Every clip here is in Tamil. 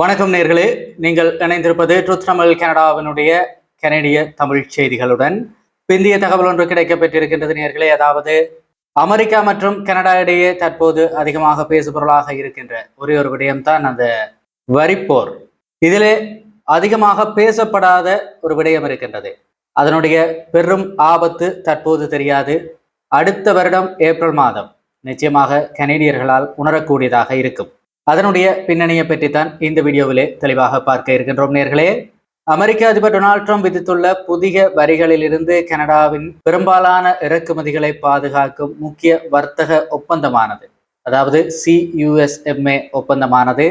வணக்கம் நேர்களே. நீங்கள் இணைந்திருப்பது ட்ருத் தமிழ் கனடாவினுடைய கனடிய தமிழ் செய்திகளுடன். பிந்திய தகவல் ஒன்று கிடைக்கப்பெற்றிருக்கின்றது நேர்களே. அதாவது அமெரிக்கா மற்றும் கனடா இடையே தற்போது அதிகமாக பேசுபொருளாக இருக்கின்ற ஒரே ஒரு விடயம்தான் அந்த வரிப்போர் இதிலே அதிகமாக பேசப்படாத ஒரு விடயம் இருக்கின்றது. அதனுடைய பெரும் ஆபத்து தற்போது தெரியாது. அடுத்த வருடம் ஏப்ரல் மாதம் நிச்சயமாக கனேடியர்களால் உணரக்கூடியதாக இருக்கும். அதனுடைய பின்னணியை பற்றித்தான் இந்த வீடியோவிலே தெளிவாக பார்க்க இருக்கின்றோம் நேர்களே. அமெரிக்க அதிபர் டொனால்ட் ட்ரம்ப் விதித்துள்ள புதிய வரிகளிலிருந்து கனடாவின் பெரும்பாலான இறக்குமதிகளை பாதுகாக்கும் முக்கிய வர்த்தக ஒப்பந்தமானது அதாவது சியூஎஸ்எம்ஏ ஒப்பந்தமானது.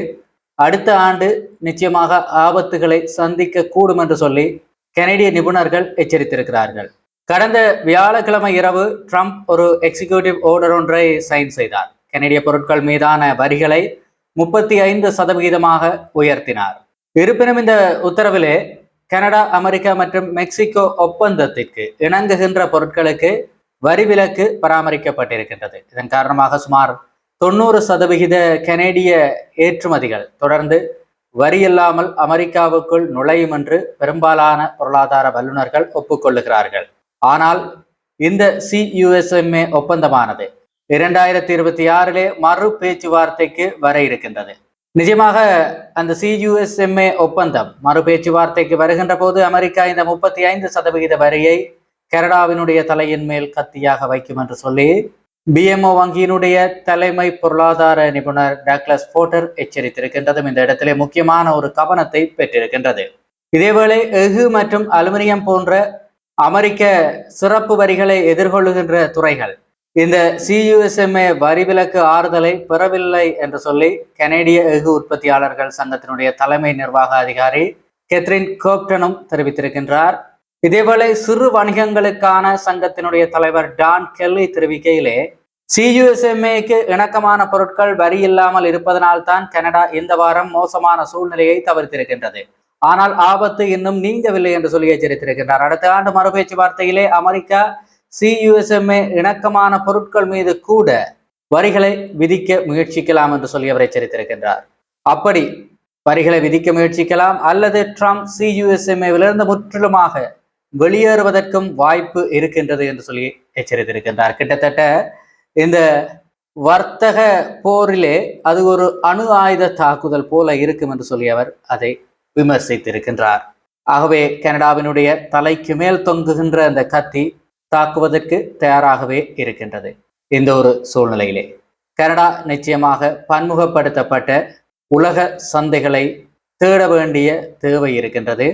அடுத்த ஆண்டு நிச்சயமாக ஆபத்துகளை சந்திக்க கூடும் என்று சொல்லி கனடிய நிபுணர்கள் எச்சரித்திருக்கிறார்கள். கடந்த வியாழக்கிழமை இரவு ட்ரம்ப் ஒரு எக்ஸிகியூட்டிவ் ஆர்டர் ஒன்றை சைன் செய்தார். கனடிய பொருட்கள் மீதான வரிகளை முப்பத்தி ஐந்து சதவிகிதமாக உயர்த்தினார். இருப்பினும் இந்த உத்தரவிலே கனடா அமெரிக்கா மற்றும் மெக்சிகோ ஒப்பந்தத்திற்கு இணங்குகின்ற பொருட்களுக்கு வரி விலக்கு பராமரிக்கப்பட்டிருக்கின்றது. இதன் காரணமாக சுமார் தொண்ணூறு சதவிகித கனேடிய ஏற்றுமதிகள் தொடர்ந்து வரி இல்லாமல் அமெரிக்காவுக்குள் நுழையும் என்று பெரும்பாலான பொருளாதார வல்லுநர்கள் ஒப்புக்கொள்ளுகிறார்கள். ஆனால் இந்த சியுஎஸ்எம்ஏ ஒப்பந்தமானது இரண்டாயிரத்தி இருபத்தி ஆறிலே மறு பேச்சுவார்த்தைக்கு வர இருக்கின்றது. நிஜமாக அந்த சியுஎஸ்எம்ஏ ஒப்பந்தம் மறு பேச்சுவார்த்தைக்கு வருகின்ற போது அமெரிக்கா இந்த முப்பத்தி ஐந்து சதவிகித வரியை கனடாவினுடைய தலையின் மேல் கத்தியாக வைக்கும் என்று சொல்லி பிஎம்ஓ வங்கியினுடைய தலைமை பொருளாதார நிபுணர் டாக்லஸ் போட்டர் எச்சரித்திருக்கின்றதும் இந்த இடத்திலே முக்கியமான ஒரு கவனத்தை பெற்றிருக்கின்றது. இதேவேளை எஃகு மற்றும் அலுமினியம் போன்ற அமெரிக்க சிறப்பு வரிகளை எதிர்கொள்ளுகின்ற துறைகள் இந்த சியுஎஸ்எம்ஏ வரி விலக்கு ஆறுதலை பெறவில்லை என்று சொல்லி கனேடிய எஃகு உற்பத்தியாளர்கள் சங்கத்தினுடைய தலைமை நிர்வாக அதிகாரி கெத்ரின் கோப்டனும் தெரிவித்திருக்கின்றார். இதேவேளை சிறு வணிகங்களுக்கான சங்கத்தினுடைய தலைவர் டான் கெல்லி தெரிவிக்கையிலே சியுஎஸ்எம்ஏக்கு இணக்கமான பொருட்கள் வரி இல்லாமல் இருப்பதனால்தான் கனடா இந்த வாரம் மோசமான சூழ்நிலையை தவிர்த்திருக்கின்றது. ஆனால் ஆபத்து இன்னும் நீங்கவில்லை என்று சொல்லி எச்சரித்திருக்கின்றார். அடுத்த ஆண்டு மறுபேச்சுவார்த்தையிலே அமெரிக்கா சியுஎஸ்எம்ஏ இணக்கமான பொருட்கள் மீது கூட வரிகளை விதிக்க முயற்சிக்கலாம் என்று சொல்லி அவர் எச்சரித்திருக்கின்றார். அப்படி வரிகளை விதிக்க முயற்சிக்கலாம் அல்லது ட்ரம்ப் சியுஎஸ்எம்ஏவிலிருந்து முற்றிலுமாக வெளியேறுவதற்கும் வாய்ப்பு இருக்கின்றது என்று சொல்லி எச்சரித்திருக்கின்றார். கிட்டத்தட்ட இந்த வர்த்தக போரிலே அது ஒரு அணு ஆயுத தாக்குதல் போல இருக்கும் என்று சொல்லி அவர் அதை விமர்சித்திருக்கின்றார். ஆகவே கனடாவினுடைய தலைக்கு மேல் தொங்குகின்ற அந்த கத்தி தாக்குவதற்கு தயாராகவே இருக்கின்றது. இந்த ஒரு சூழ்நிலையிலே. கனடா நிச்சயமாக பன்முகப்படுத்தப்பட்ட உலக சந்தைகளை தேட வேண்டிய தேவை இருக்கின்றது.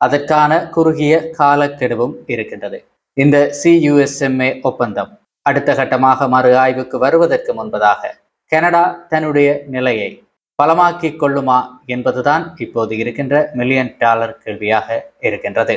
அதற்கான குறுகிய காலக்கெடுவும் இருக்கின்றது. இந்த சியுஎஸ்எம்ஏ ஒப்பந்தம் அடுத்த கட்டமாக மறு ஆய்வுக்கு வருவதற்கு முன்பதாக கனடா தன்னுடைய நிலையை பலமாக்கிக் கொள்ளுமா என்பதுதான் இப்போது இருக்கின்ற மில்லியன் டாலர் கேள்வியாக இருக்கின்றது.